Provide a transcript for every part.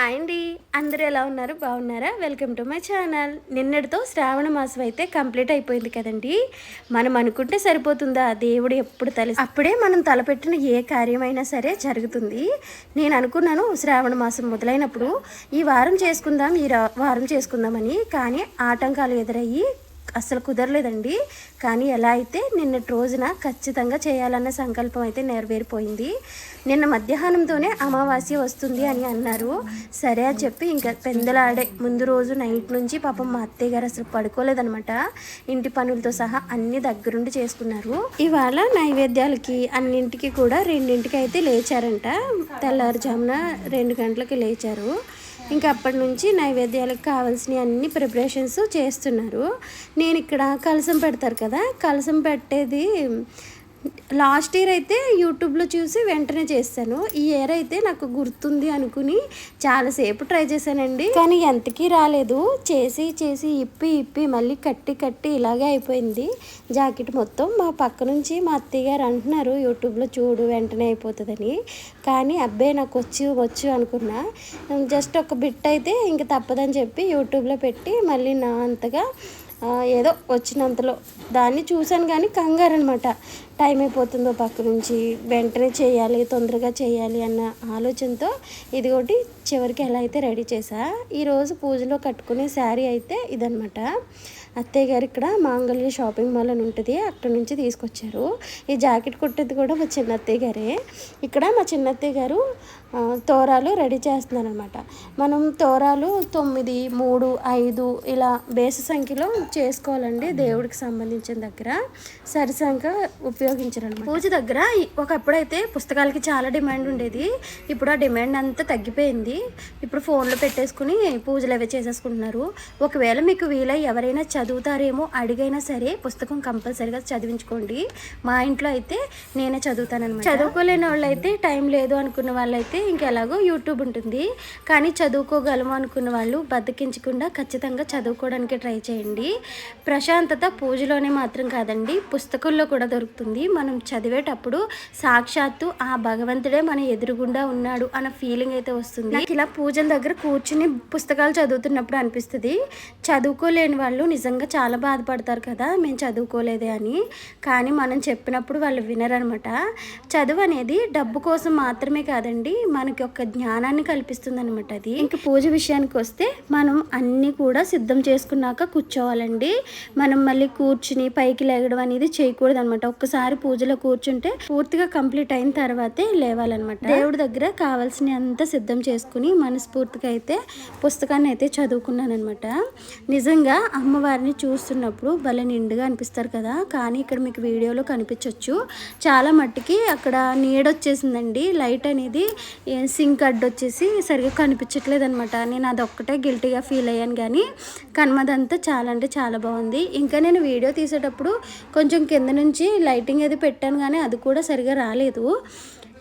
Hi అండి. అందరూ ఎలా ఉన్నారు? బాగున్నారా? Welcome to my channel. నిన్నటితో శ్రావణ మాసం అయితే కంప్లీట్ అయిపోయింది కదండి. మనం అనుకుంటే సరిపోతుందా? దేవుడు ఎప్పుడు తల అప్పుడే మనం తలపెట్టిన ఏ కార్యమైనా సరే జరుగుతుంది. నేను అనుకున్నాను శ్రావణ మాసం మొదలైనప్పుడు ఈ వారం చేసుకుందాం ఈ వారం చేసుకుందామని. కానీ ఆటంకాలు ఎదురయ్యి అసలు కుదరలేదండి. కానీ ఎలా అయితే నిన్నటి రోజున ఖచ్చితంగా చేయాలన్న సంకల్పం అయితే నెరవేరిపోయింది. నిన్న మధ్యాహ్నంతోనే అమావాస్య వస్తుంది అని అన్నారు. సరే అని చెప్పి ఇంకా పెందలాడే ముందు రోజు నైట్ నుంచి పాపం మా అత్తయ్య గారు అసలు పడుకోలేదనమాట ఇంటి పనులతో సహా అన్ని దగ్గరుండి చేసుకున్నారు. ఇవాళ నైవేద్యాలకి అన్నింటికి కూడా రెండింటికి అయితే లేచారంట. తెల్లారుజామున రెండు గంటలకి లేచారు. ఇంకా అప్పటి నుంచి నైవేద్యాలకు కావాల్సిన అన్ని ప్రిపరేషన్స్ చేస్తున్నారు. నేను ఇక్కడ కలసం పెడతారు కదా కలసం పెట్టేది లాస్ట్ ఇయర్ అయితే యూట్యూబ్లో చూసి వెంటనే చేస్తాను ఈ ఇయర్ అయితే నాకు గుర్తుంది అనుకుని చాలాసేపు ట్రై చేశానండి. కానీ ఎంతకీ రాలేదు. చేసి చేసి ఇప్పి ఇప్పి మళ్ళీ కట్టి కట్టి ఇలాగే అయిపోయింది. జాకెట్ మొత్తం మా పక్క నుంచి మా అత్తయ్య గారు అంటున్నారు యూట్యూబ్లో చూడు వెంటనే అయిపోతుందని. కానీ అబ్బాయి నాకు వచ్చి వచ్చు అనుకున్నా. జస్ట్ ఒక బిట్ అయితే ఇంక తప్పదని చెప్పి యూట్యూబ్లో పెట్టి మళ్ళీ నా అంతగా ఏదో వచ్చినంతలో దాన్ని చూశాను. కానీ కంగారు అనమాట టైం అయిపోతుందో పక్క నుంచి వెంటనే చేయాలి తొందరగా చేయాలి అన్న ఆలోచనతో ఇది ఒకటి చివరికి ఎలా అయితే రెడీ చేసా ఈరోజు పూజలో కట్టుకునే శారీ అయితే ఇదనమాట అత్తయ్య గారు ఇక్కడ మాంగళ్య షాపింగ్ మాల్ అని ఉంటుంది అక్కడ నుంచి తీసుకొచ్చారు. ఈ జాకెట్ కుట్టేది కూడా మా చిన్న అత్తయ్య గారే. ఇక్కడ మా చిన్న అత్తయ్య గారు తోరాలు రెడీ చేస్తున్నారనమాట మనం తోరాలు తొమ్మిది మూడు ఐదు ఇలా బేసి సంఖ్యలో చేసుకోవాలండి దేవుడికి సంబంధించిన దగ్గర. సరి సంఖ్య ఉపయోగించారనమాట పూజ దగ్గర ఒకప్పుడైతే పుస్తకాలకి చాలా డిమాండ్ ఉండేది. ఇప్పుడు ఆ డిమాండ్ అంతా తగ్గిపోయింది. ఇప్పుడు ఫోన్లో పెట్టేసుకుని పూజలు అవి చేసేసుకుంటున్నారు. ఒకవేళ మీకు వీలై ఎవరైనా చదువుతారేమో అడిగైనా సరే పుస్తకం కంపల్సరీగా చదివించుకోండి. మా ఇంట్లో అయితే నేనే చదువుతానన్నమాట. చదువుకోలేని వాళ్ళు అయితే టైం లేదు అనుకున్న వాళ్ళైతే ఇంకెలాగో యూట్యూబ్ ఉంటుంది. కానీ చదువుకోగలము అనుకున్న వాళ్ళు బద్దకించకుండా ఖచ్చితంగా చదువుకోవడానికి ట్రై చేయండి. ప్రశాంతత పూజలోనే మాత్రం కాదండి పుస్తకంలో కూడా దొరుకుతుంది. మనం చదివేటప్పుడు సాక్షాత్తు ఆ భగవంతుడే మన ఎదురుగుండా ఉన్నాడు అన్న ఫీలింగ్ అయితే వస్తుంది. నాకు ఇలా పూజల దగ్గర కూర్చుని పుస్తకాలు చదువుతున్నప్పుడు అనిపిస్తుంది చదువుకోలేని వాళ్ళు నిజంగా చాలా బాధపడతారు కదా మేము చదువుకోలేదే అని. కానీ మనం చెప్పినప్పుడు వాళ్ళు వినరనమాట. చదువు అనేది డబ్బు కోసం మాత్రమే కాదండి మనకి ఒక జ్ఞానాన్ని కల్పిస్తుంది అనమాట అది. ఇంక పూజ విషయానికి వస్తే మనం అన్నీ కూడా సిద్ధం చేసుకున్నాక కూర్చోవాలండి. మనం మళ్ళీ కూర్చుని పైకి లేగడం అనేది చేయకూడదు అనమాట ఒక్కసారి పూజలో కూర్చుంటే పూర్తిగా కంప్లీట్ అయిన తర్వాతే లేవాలన్నమాట. దేవుడి దగ్గర కావాల్సిన అంత సిద్ధం చేసుకుని మనస్ఫూర్తిగా అయితే పుస్తకాన్ని అయితే చదువుకున్నాను అనమాట నిజంగా అమ్మవారిని చూస్తున్నప్పుడు భలే నిండుగా అనిపిస్తారు కదా. కానీ ఇక్కడ మీకు వీడియోలో కనిపించవచ్చు చాలా మట్టుకి అక్కడ నీడొచ్చేసిందండి లైట్ అనేది సింక్ సింక్ అడ్డొచ్చేసి సరిగ్గా కనిపించట్లేదు అనమాట నేను అదొక్కటే గిల్టీగా ఫీల్ అయ్యాను కానీ కనుమదంతా చాలా అంటే చాలా బాగుంది. ఇంకా నేను వీడియో తీసేటప్పుడు కొంచెం కింద నుంచి లైట్ లైటింగ్ అది పెట్టాను కానీ అది కూడా సరిగా రాలేదు.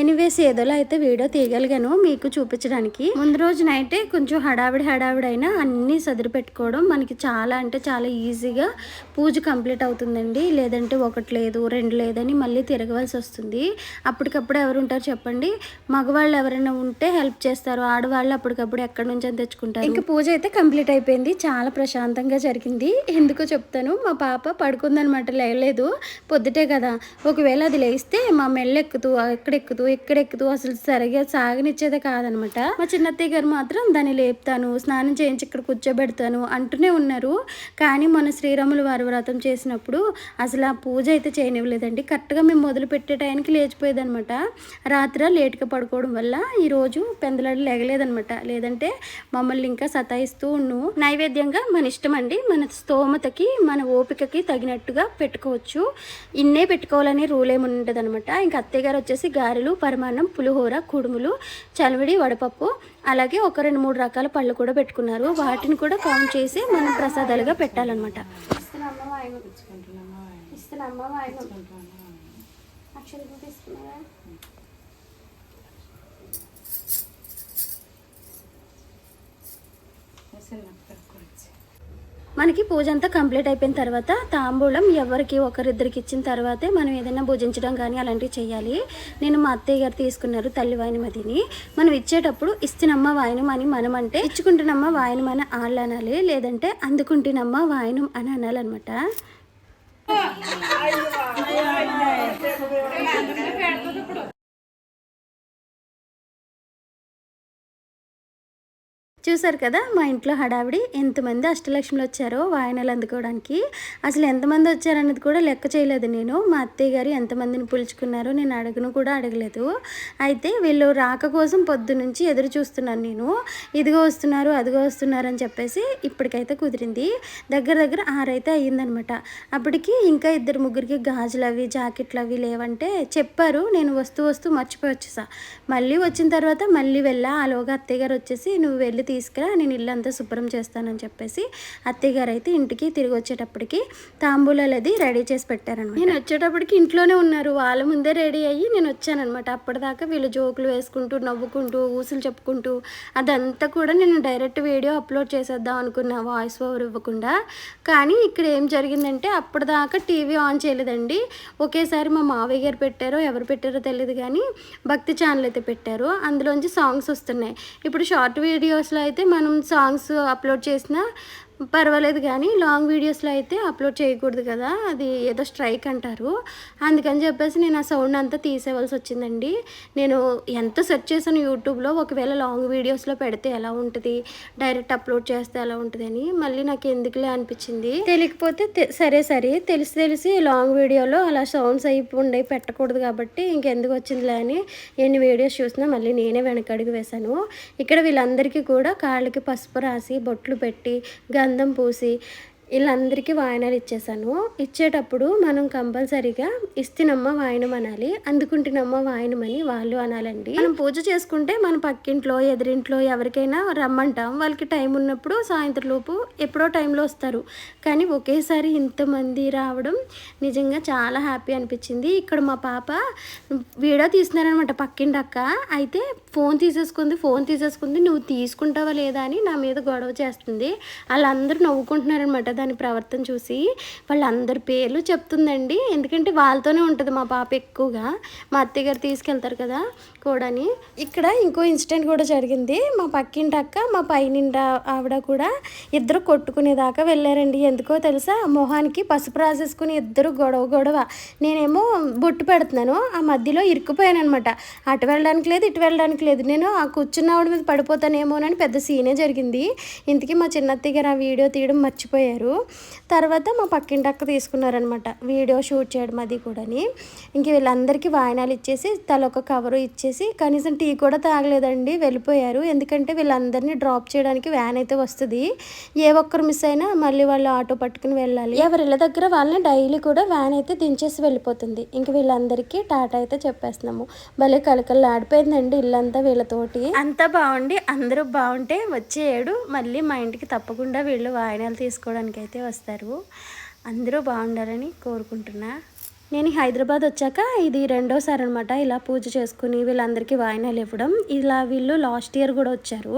ఎనీవేస్ ఏదోలా అయితే వీడియో తీయగలిగాను మీకు చూపించడానికి. ముందు రోజునైతే కొంచెం హడావిడి హడావిడి అయినా అన్నీ సదిరి పెట్టుకోవడం మనకి చాలా అంటే చాలా ఈజీగా పూజ కంప్లీట్ అవుతుందండి. లేదంటే ఒకటి లేదు రెండు లేదని మళ్ళీ తిరగవలసి వస్తుంది. అప్పటికప్పుడు ఎవరు ఉంటారు చెప్పండి? మగవాళ్ళు ఎవరైనా ఉంటే హెల్ప్ చేస్తారు. ఆడవాళ్ళు అప్పటికప్పుడు ఎక్కడి నుంచి అని తెచ్చుకుంటారు. ఇంకా పూజ అయితే కంప్లీట్ అయిపోయింది. చాలా ప్రశాంతంగా జరిగింది. ఎందుకో చెప్తాను మా పాప పడుకుందనమాట లేవలేదు పొద్దుటే కదా. ఒకవేళ అది లేస్తే మా మెళ్ళెక్కుతూ ఎక్కుతూ ఎక్కడెక్కుతూ ఎక్కడెక్కుతూ అసలు సరిగా సాగనిచ్చేదే కాదనమాట. మా చిన్నత్తయ్య గారు మాత్రం దాన్ని లేపుతాను స్నానం చేయించి ఇక్కడ కూర్చోబెడతాను అంటూనే ఉన్నారు. కానీ మన శ్రీరాములు వారి వ్రతం చేసినప్పుడు అసలు ఆ పూజ అయితే చేయనివ్వలేదండి. కరెక్ట్గా మేము మొదలు పెట్టే టైంకి లేచిపోయేదనమాట. రాత్రి లేట్గా పడుకోవడం వల్ల ఈరోజు పెందలాడు లేగలేదనమాట. లేదంటే మమ్మల్ని ఇంకా సతాయిస్తూ ఉండు. నైవేద్యంగా మన ఇష్టం అండి మన స్తోమతకి మన ఓపికకి తగినట్టుగా పెట్టుకోవచ్చు. ఇన్నే పెట్టుకోవాలనే రూల్ ఏమి ఉండదు అనమాట ఇంకా అత్తయ్య గారు వచ్చేసి గారెలు పరమాన్నం పులిహోర కుడుములు చలివిడి వడపప్పు అలాగే ఒక రెండు మూడు రకాల పళ్ళు కూడా పెట్టుకున్నారు. వాటిని కూడా కౌంట్ చేసి మనం ప్రసాదాలుగా పెట్టాలన్నమాట. మనకి పూజ అంతా కంప్లీట్ అయిపోయిన తర్వాత తాంబూలం ఎవరికి ఒకరిద్దరికి ఇచ్చిన తర్వాతే మనం ఏదైనా భుజించడం కానీ అలాంటివి చేయాలి. నేను మా అత్తయ్య గారు తీసుకున్నారు తల్లి వాయినమతిని. మనం ఇచ్చేటప్పుడు ఇస్తున్నమ్మ వాయనం అని మనం అంటే ఇచ్చుకుంటున్నమ్మ వాయనం అని వాళ్ళు అనాలి లేదంటే అందుకుంటున్నమ్మ వాయనం అని అనాలన్నమాట. చూసారు కదా మా ఇంట్లో హడావిడి? ఎంతమంది అష్టలక్ష్మిలు వచ్చారో వాయనలు అందుకోవడానికి. అసలు ఎంతమంది వచ్చారన్నది కూడా లెక్క చేయలేదు నేను. మా అత్తయ్య గారు ఎంతమందిని పిలుచుకున్నారో నేను అడగను కూడా అడగలేదు. అయితే వీళ్ళు రాక కోసం పొద్దు నుంచి ఎదురు చూస్తున్నాను నేను. ఇదిగో వస్తున్నారు అదిగో వస్తున్నారు అని చెప్పేసి ఇప్పటికైతే కుదిరింది. దగ్గర దగ్గర ఆరైతే అయ్యిందనమాట. అప్పటికి ఇంకా ఇద్దరు ముగ్గురికి గాజులు అవి జాకెట్లు అవి లేవంటే చెప్పారు. నేను వస్తూ వస్తూ మర్చిపోయి వచ్చేసా. మళ్ళీ వచ్చిన తర్వాత మళ్ళీ వెళ్ళా. ఆలోగా అత్తయ్య గారు వచ్చేసి నువ్వు వెళ్ళి తీసుకురా నేను ఇల్లంతా శుభ్రం చేస్తానని చెప్పేసి అత్తయ్య గారు అయితే ఇంటికి తిరిగి వచ్చేటప్పటికి తాంబూలాలు అది రెడీ చేసి పెట్టారనమాట నేను వచ్చేటప్పటికి ఇంట్లోనే ఉన్నారు. వాళ్ళ ముందే రెడీ అయ్యి నేను వచ్చానమాట అప్పటిదాకా వీళ్ళు జోకులు వేసుకుంటూ నవ్వుకుంటూ ఊసులు చెప్పుకుంటూ అదంతా కూడా నేను డైరెక్ట్ వీడియో అప్లోడ్ చేసేద్దాం అనుకున్నా వాయిస్ ఓవర్ ఇవ్వకుండా. కానీ ఇక్కడ ఏం జరిగిందంటే అప్పటిదాకా టీవీ ఆన్ చేయలేదండి. ఒకేసారి మా మావయ్య గారు పెట్టారో ఎవరు పెట్టారో తెలియదు కానీ భక్తి ఛానల్ అయితే పెట్టారు. అందులోంచి సాంగ్స్ వస్తున్నాయి. ఇప్పుడు షార్ట్ వీడియోస్లో అయితే మనం సాంగ్స్ అప్లోడ్ చేసిన పర్వాలేదు కానీ లాంగ్ వీడియోస్లో అయితే అప్లోడ్ చేయకూడదు కదా అది ఏదో స్ట్రైక్ అంటారు. అందుకని చెప్పేసి నేను ఆ సౌండ్ అంతా తీసేవలసి వచ్చిందండి. నేను ఎంత సెర్చ్ చేశాను యూట్యూబ్లో ఒకవేళ లాంగ్ వీడియోస్లో పెడితే ఎలా ఉంటుంది డైరెక్ట్ అప్లోడ్ చేస్తే ఎలా ఉంటుంది అని మళ్ళీ నాకు ఎందుకులే అనిపించింది. తెలియకపోతే సరే సరే తెలిసి తెలిసి లాంగ్ వీడియోలో అలా సౌండ్స్ అయి పెట్టకూడదు కాబట్టి ఇంకెందుకు వచ్చిందిలే అని ఎన్ని వీడియోస్ చూసినా మళ్ళీ నేనే వెనకడుగు వేశాను. ఇక్కడ వీళ్ళందరికీ కూడా కాళ్ళకి పసుపు రాసి బొట్లు పెట్టి గంధం గంధం పూసి వీళ్ళందరికీ వాయనాలు ఇచ్చేసాను ఇచ్చేటప్పుడు మనం కంపల్సరీగా ఇస్తినమ్మ వాయనం అనాలి అందుకుంటున్నమ్మ వాయనం అని వాళ్ళు అనాలండి. మనం పూజ చేసుకుంటే మన పక్కింట్లో ఎదురింట్లో ఎవరికైనా రమ్మంటాం. వాళ్ళకి టైం ఉన్నప్పుడు సాయంత్రం లోపు ఎప్పుడో టైంలో వస్తారు. కానీ ఒకేసారి ఇంతమంది రావడం నిజంగా చాలా హ్యాపీ అనిపించింది. ఇక్కడ మా పాప వీడియో తీస్తున్నారనమాట పక్కింటి అక్క. అయితే ఫోన్ తీసేసుకుంది ఫోన్ తీసేసుకుంది నువ్వు తీసుకుంటావా లేదా? అని నా మీద గొడవ చేస్తుంది. వాళ్ళందరూ నవ్వుకుంటున్నారనమాట దాని ప్రవర్తన చూసి వాళ్ళందరి పేర్లు చెప్తుందండి. ఎందుకంటే వాళ్ళతోనే ఉంటుంది మా పాప ఎక్కువగా. మా అత్తయ్య గారు తీసుకెళ్తారు కదా కూడాని. ఇక్కడ ఇంకో ఇన్సిడెంట్ కూడా జరిగింది. మా పక్కింటి అక్క మా పైనింటి ఆవిడ కూడా ఇద్దరు కొట్టుకునేదాకా వెళ్ళారండి. ఎందుకో తెలుసా? మొహానికి పసుపు రాసేసుకుని ఇద్దరు గొడవ గొడవ. నేనేమో బొట్టు పెడుతున్నాను. ఆ మధ్యలో ఇరుక్కుపోయాను అనమాట అటు వెళ్ళడానికి లేదు ఇటు వెళ్ళడానికి లేదు. నేను ఆ కూర్చున్న ఆవిడ మీద పడిపోతానేమోనని పెద్ద సీనే జరిగింది. ఇంతకీ మా చిన్నత్తయ్య గారు ఆ వీడియో తీయడం మర్చిపోయారు. తర్వాత మా పక్కింటి అక్క తీసుకున్నారనమాట వీడియో షూట్ చేయడం అది కూడాని. ఇంక వీళ్ళందరికీ వాయనాలు ఇచ్చేసి తల ఒక కవరు ఇచ్చేసి కనీసం టీ కూడా తాగలేదండి వెళ్ళిపోయారు. ఎందుకంటే వీళ్ళందరినీ డ్రాప్ చేయడానికి వ్యాన్ అయితే వస్తుంది. ఏ ఒక్కరు మిస్ అయినా మళ్ళీ వాళ్ళు ఆటో పట్టుకుని వెళ్ళాలి. ఎవరిళ్ళ దగ్గర వాళ్ళని డైలీ కూడా వ్యాన్ అయితే దించేసి వెళ్ళిపోతుంది. ఇంక వీళ్ళందరికీ టాటా అయితే చెప్పేస్తున్నాము. భలే కలకలు ఆడిపోయిందండి ఇల్లంతా వీళ్ళతోటి. అంతా బాగుండి. అందరూ బాగుంటే వచ్చే ఏడు మళ్ళీ మా ఇంటికి తప్పకుండా వీళ్ళు వాయనాలు తీసుకోవడానికి అయితే వస్తారు. అందరూ బాగుండాలని కోరుకుంటున్నా. నేను హైదరాబాద్ వచ్చాక ఇది రెండోసారి అనమాట ఇలా పూజ చేసుకుని వీళ్ళందరికీ వాయినాలు ఇవ్వడం. ఇలా వీళ్ళు లాస్ట్ ఇయర్ కూడా వచ్చారు.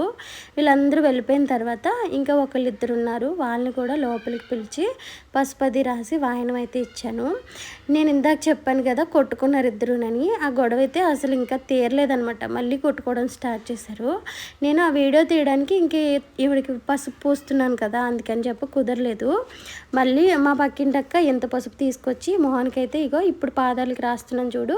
వీళ్ళందరూ వెళ్ళిపోయిన తర్వాత ఇంకా ఒకళ్ళు ఇద్దరు ఉన్నారు. వాళ్ళని కూడా లోపలికి పిలిచి పసుపది రాసి వాయనం అయితే ఇచ్చాను. నేను ఇందాక చెప్పాను కదా కొట్టుకున్నారు ఇద్దరునని. ఆ గొడవ అయితే అసలు ఇంకా తీరలేదనమాట మళ్ళీ కొట్టుకోవడం స్టార్ట్ చేశారు. నేను ఆ వీడియో తీయడానికి ఇంక ఈవిడికి పసుపు పూస్తున్నాను కదా అందుకని చెప్పి కుదరలేదు. మళ్ళీ మా పక్కింటక్క ఎంత పసుపు తీసుకొచ్చి మొహానికి అయితే ఇగో ఇప్పుడు పాదాలకి రాస్తున్నాను చూడు.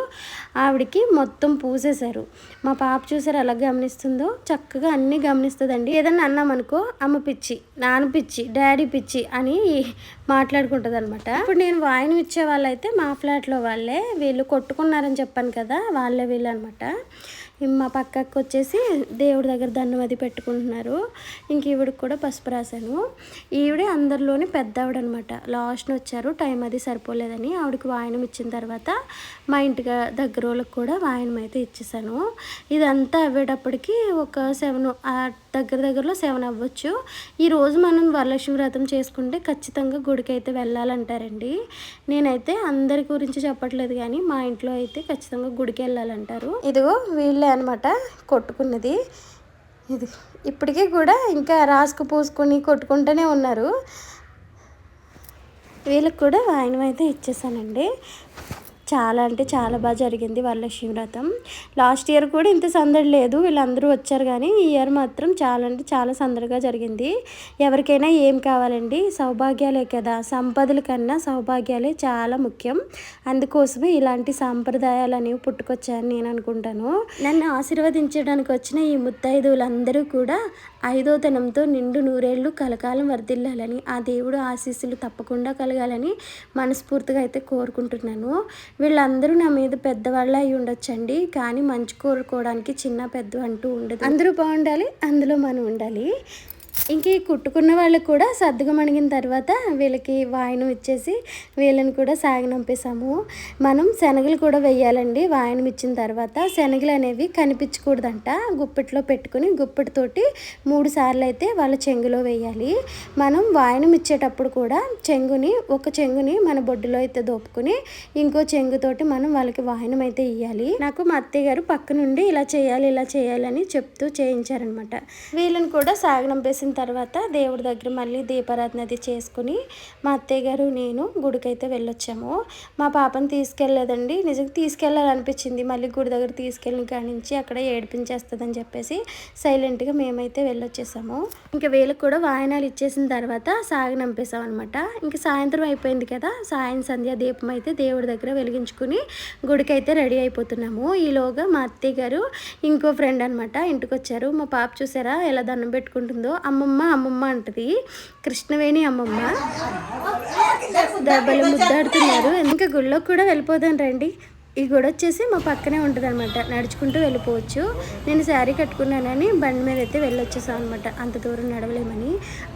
ఆవిడకి మొత్తం పూసేశారు. మా పాప చూసారు ఎలా గమనిస్తుందో? చక్కగా అన్నీ గమనిస్తుందండి. ఏదన్నా అన్నామనుకో అమ్మ పిచ్చి నాన్న పిచ్చి డాడీ పిచ్చి అని మాట్లాడుకుంటుంది అనమాట ఇప్పుడు నేను వాయిని ఇచ్చే వాళ్ళైతే మా ఫ్లాట్లో వాళ్ళే. వీళ్ళు కొట్టుకున్నారని చెప్పాను కదా వాళ్ళే వీళ్ళు అనమాట మా పక్కకు వచ్చేసి దేవుడి దగ్గర దండం అది పెట్టుకుంటున్నారు. ఇంక ఈవిడికి కూడా పసుపు రాశాను. ఈవిడే అందరిలోనే పెద్ద ఆవిడ అనమాట లాస్ట్ని వచ్చారు టైం అది సరిపోలేదని ఆవిడకి వాయనం ఇచ్చిన తర్వాత మా ఇంటికి దగ్గర వాళ్ళకి కూడా వాయనం అయితే ఇచ్చేసాను ఇదంతా అవ్వేటప్పటికి ఒక సెవెన్ ఆ దగ్గర దగ్గరలో సెవెన్ అవ్వచ్చు. ఈరోజు మనం వరలక్ష్మి వ్రతం చేసుకుంటే ఖచ్చితంగా గుడికి అయితే వెళ్ళాలంటారండి. నేనైతే అందరి గురించి చెప్పట్లేదు కానీ మా ఇంట్లో అయితే ఖచ్చితంగా గుడికి వెళ్ళాలంటారు ఇదిగో వీళ్ళ ఉండే అనమాట కొట్టుకున్నది. ఇది ఇప్పటికీ కూడా ఇంకా రాసుకు పూసుకుని కొట్టుకుంటూనే ఉన్నారు. వీళ్ళకి కూడా ఆయనమైతే అయితే ఇచ్చేసానండి. చాలా అంటే చాలా బాగా జరిగింది వాళ్ళ శివరథం లాస్ట్ ఇయర్ కూడా ఇంత సందడి లేదు వీళ్ళందరూ వచ్చారు కానీ ఈ ఇయర్ మాత్రం చాలా అంటే చాలా సందడిగా జరిగింది. ఎవరికైనా ఏం కావాలండి? సౌభాగ్యాలే కదా. సంపదల కన్నా సౌభాగ్యాలే చాలా ముఖ్యం. అందుకోసమే ఇలాంటి సాంప్రదాయాలు అనేవి పుట్టుకొచ్చాయని నేను అనుకుంటాను. నన్ను ఆశీర్వదించడానికి వచ్చిన ఈ ముత్తైదువులందరూ కూడా ఐదోతనంతో నిండు నూరేళ్ళు కలకాలం వర్ధిల్లాలని ఆ దేవుడు ఆశీస్సులు తప్పకుండా కలగాలని మనస్ఫూర్తిగా అయితే కోరుకుంటున్నాను. వీళ్ళందరూ నా మీద పెద్దవాళ్ళు అయి ఉండొచ్చండి. కానీ మంచి కోరుకోవడానికి చిన్న పెద్ద అంటూ ఉండదు. అందరూ బాగుండాలి అందులో మనం ఉండాలి. ఇంక ఈ కుట్టుకున్న వాళ్ళకి కూడా సర్దుగా మణిగిన తర్వాత వీళ్ళకి వాయనం ఇచ్చేసి వీళ్ళని కూడా సాగనంపేసాము మనం శనగలు కూడా వేయాలండి. వాయనం ఇచ్చిన తర్వాత శనగలు అనేవి కనిపించకూడదంట. గుప్పెట్లో పెట్టుకుని గుప్పెటితోటి మూడు సార్లు అయితే వాళ్ళ చెంగులో వేయాలి. మనం వాయనం ఇచ్చేటప్పుడు కూడా చెంగుని ఒక చెంగుని మన బొడ్డులో అయితే దోపుకుని ఇంకో చెంగుతోటి మనం వాళ్ళకి వాయనం అయితే ఇవ్వాలి నాకు మా అత్తయ్య గారు పక్క నుండి ఇలా చేయాలి ఇలా చేయాలని చెప్తూ చేయించారనమాట వీళ్ళని కూడా సాగనంపేసిన తర్వాత దేవుడి దగ్గర మళ్ళీ దీపారాధన అది చేసుకుని మా అత్తయ్య గారు నేను గుడికైతే వెళ్ళొచ్చాము. మా పాపను తీసుకెళ్ళలేదండి. నిజంగా తీసుకెళ్ళాలనిపించింది. మళ్ళీ గుడి దగ్గర తీసుకెళ్ళిన కానించి అక్కడ ఏడిపించేస్తుందని చెప్పేసి సైలెంట్గా మేమైతే వెళ్ళొచ్చేసాము. ఇంకా వీళ్ళకి కూడా వాయనాలు ఇచ్చేసిన తర్వాత సాగనంపేసాం అనమాట ఇంకా సాయంత్రం అయిపోయింది కదా సాయం సంధ్య దీపం అయితే దేవుడి దగ్గర వెలిగించుకుని గుడికైతే రెడీ అయిపోతున్నాము. ఈలోగా మా అత్తయ్య గారు ఇంకో ఫ్రెండ్ అనమాట ఇంటికి వచ్చారు మా పాప చూసారా ఎలా దండం పెట్టుకుంటుందో అమ్మమ్మ అమ్మమ్మ అంటది. కృష్ణవేణి అమ్మమ్మ. దెబ్బలు ముద్దాడుతున్నారు. ఇంకా గుళ్ళో కూడా వెళ్ళిపోదాం రండి. ఈ గుడి వచ్చేసి మా పక్కనే ఉంటుంది అనమాట నడుచుకుంటూ వెళ్ళిపోవచ్చు. నేను శారీ కట్టుకున్నానని బండి మీద అయితే వెళ్ళొచ్చేసాను అనమాట అంత దూరం నడవలేమని.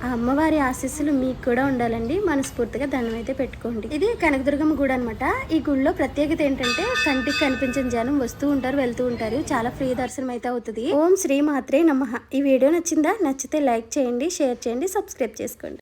ఆ అమ్మవారి ఆశీస్సులు మీకు కూడా ఉండాలండి. మనస్ఫూర్తిగా దండం అయితే పెట్టుకోండి. ఇది కనకదుర్గమ్మ గుడి అనమాట ఈ గుడిలో ప్రత్యేకత ఏంటంటే కంటికి కనిపించిన జనం వస్తూ ఉంటారు వెళ్తూ ఉంటారు. చాలా ఫ్రీ దర్శనం అయితే అవుతుంది. ఓం శ్రీ మాత్రే నమ. ఈ వీడియో నచ్చిందా? నచ్చితే లైక్ చేయండి షేర్ చేయండి సబ్స్క్రైబ్ చేసుకోండి.